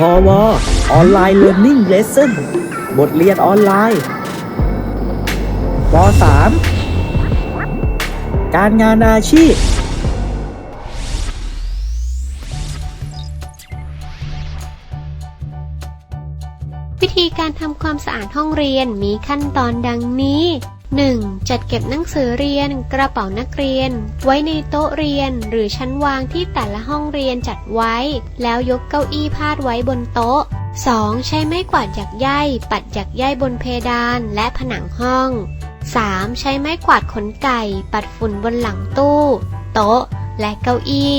พอวออนไลน์เรียน i ิ g เลสเซ่นบทเรียนออนไลน์ป .3 การงานอาชีพ วิธีการทำความสะอาดห้องเรียนมีขั้นตอนดังนี้ 1. จัดเก็บหนังสือเรียน กระเป๋านักเรียน ไว้ในโต๊ะเรียน หรือชั้นวางที่แต่ละห้องเรียนจัดไว้ แล้วยกเก้าอี้พาดไว้บนโต๊ะ 2. ใช้ไม้กวาดหยักใยปัดหยักใยบนเพดานและผนังห้อง 3. ใช้ไม้กวาดขนไก่ ปัดฝุ่นบนหลังตู้ โต๊ะ และเก้าอี้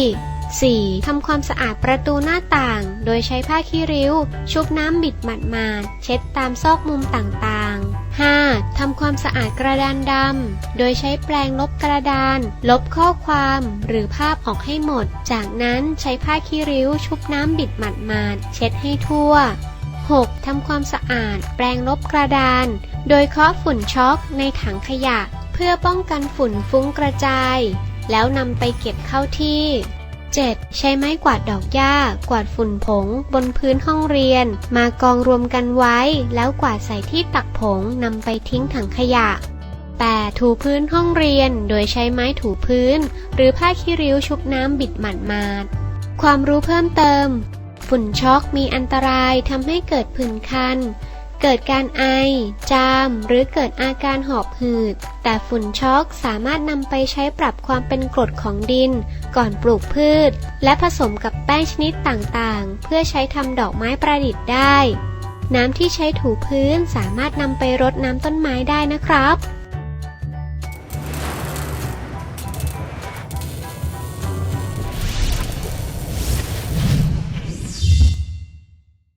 4. ทำความสะอาดประตูหน้าต่าง โดยใช้ผ้าขี้ริ้ว ชุบน้ำบิดหมาดๆเช็ดตามซอกมุมต่างๆ 5. ทำความสะอาดกระดานดำ โดยใช้แปรงลบกระดาน ลบข้อความหรือภาพออกให้หมด จากนั้นใช้ผ้าขี้ริ้วชุบน้ำบิดหมาดๆเช็ดให้ทั่ว 6. ทำความสะอาด แปรงลบกระดาน โดยเคาะฝุ่นช็อกในถังขยะ เพื่อป้องกันฝุ่นฟุ้งกระจาย แล้วนำไปเก็บเข้าที่ 7. ใช้ไม้กวาดดอกหญ้า กวาดฝุ่นผง บนพื้นห้องเรียน มากองรวมกันไว้ แล้วกวาดใส่ที่ตักผงนำไปทิ้งถังขยะ 8. ถูพื้นห้องเรียน โดยใช้ไม้ถูพื้น หรือผ้าขี้ริ้วชุบน้ำบิดหมาดๆความรู้เพิ่มเติม ฝุ่นช็อกมีอันตรายทำให้เกิดผื่นคัน เกิดการไอ จาม หรือเกิดอาการหอบหืด แต่ฝุ่นช็อกสามารถนำไปใช้ปรับความเป็นกรดของดิน ก่อนปลูกพืช และผสมกับแป้งชนิดต่างๆ เพื่อใช้ทำดอกไม้ประดิษฐ์ได้ น้ำที่ใช้ถูพื้นสามารถนำไปรดน้ำต้นไม้ได้นะครับ